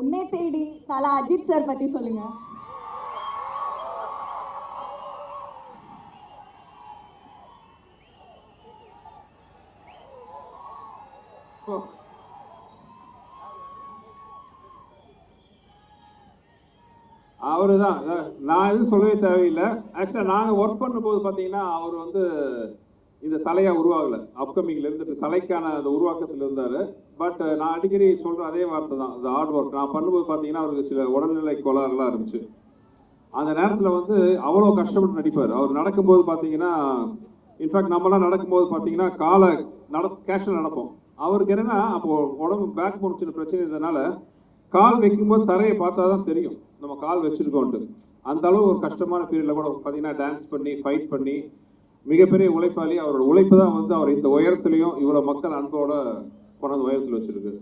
உன்னை தேடி தலா அஜித் சார் பத்தி சொல்லுங்க. அவரு தான் நான் எதுவும் சொல்லவே தேவையில்லை. ஆக்சுவலாக நாங்கள் ஒர்க் பண்ணும்போது பார்த்தீங்கன்னா அவர் வந்து இந்த தலையாக உருவாகலை. அப்கமிங்கில் இருந்துட்டு தலைக்கான அந்த உருவாக்கத்தில் இருந்தார். பட் நான் அடிக்கடி சொல்கிற அதே வார்த்தை தான். இந்த ஹார்ட் ஒர்க் நான் பண்ணும்போது பார்த்தீங்கன்னா அவருக்கு சில உடல்நிலை கோளாறுலாம் இருந்துச்சு. அந்த நேரத்தில் வந்து அவ்வளோ கஷ்டப்பட்டு நடிப்பார். அவர் நடக்கும்போது பார்த்தீங்கன்னா இன்ஃபேக்ட் நம்மலாம் நடக்கும்போது பார்த்தீங்கன்னா காலை நட கேஷில் நடப்போம். அவருக்கு என்னன்னா அப்போ உடம்பு பேக் போன் சின்ன பிரச்சனை இருந்ததுனால கால் வைக்கும்போது தரையை பார்த்தா தான் தெரியும். நம்ம கால் வச்சிருக்கோன்ட்டு. அந்த அளவு ஒரு கஷ்டமான பீரியடில் கூட பார்த்தீங்கன்னா டான்ஸ் பண்ணி ஃபைட் பண்ணி மிகப்பெரிய உழைப்பாளி. அவரோட உழைப்பு தான் வந்து அவர் இந்த உயரத்துலையும் இவ்வளோ மக்கள் அன்போட கொண்டாந்து உயரத்தில் வச்சிருக்கு